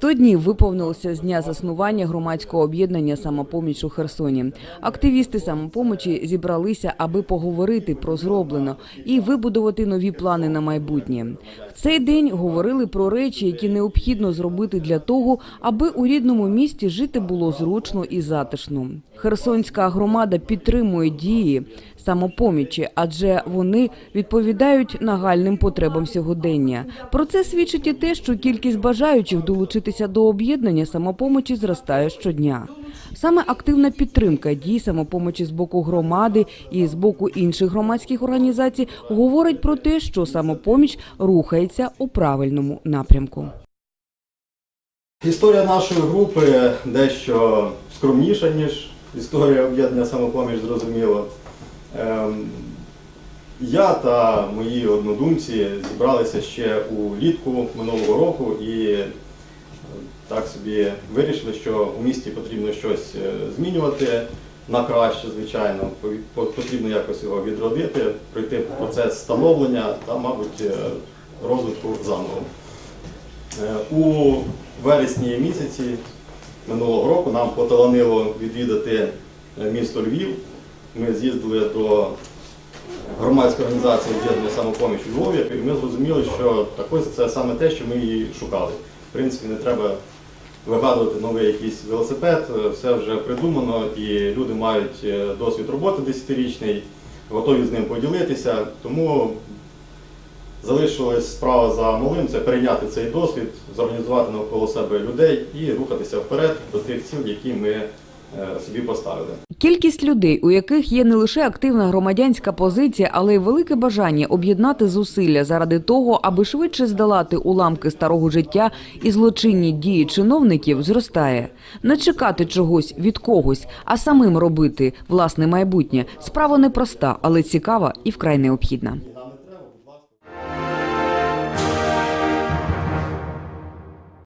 100 днів виповнилося з дня заснування громадського об'єднання самопоміч у Херсоні. Активісти самопомочі зібралися, аби поговорити про зроблено і вибудувати нові плани на майбутнє. В цей день говорили про речі, які необхідно зробити для того, аби у рідному місті жити було зручно і затишно. Херсонська громада підтримує дії самопомічі, адже вони відповідають нагальним потребам сьогодення. Про це свідчить і те, що кількість бажаючих долучитися до об'єднання самопомочі зростає щодня. Саме активна підтримка дій самопомочі з боку громади і з боку інших громадських організацій говорить про те, що самопоміч рухається у правильному напрямку. Історія нашої групи дещо скромніша, ніж історія об'єднання самопоміч, зрозуміло. Ем, Я та мої однодумці зібралися ще улітку минулого року і так собі вирішили, що у місті потрібно щось е, змінювати на краще, звичайно. Потрібно якось його відродити, пройти процес становлення та, мабуть, е, розвитку заново. Е, У вересні місяці минулого року нам поталанило відвідати місто Львів. Ми з'їздили до громадської організації об'єднання самопоміч у Львові, і ми зрозуміли, що так ось це саме те, що ми і шукали. В принципі, не треба вигадувати новий якийсь велосипед, е, все вже придумано, і люди мають е, досвід роботи десятирічний, готові з ним поділитися. Тому Залишилась справа за малим це перейняти цей досвід, зорганізувати навколо себе людей і рухатися вперед до тих ціль, які ми собі поставили. Кількість людей, у яких є не лише активна громадянська позиція, але й велике бажання об'єднати зусилля заради того, аби швидше здолати уламки старого життя і злочинні дії чиновників, зростає. Не чекати чогось від когось, а самим робити власне майбутнє. Справа непроста, але цікава і вкрай необхідна.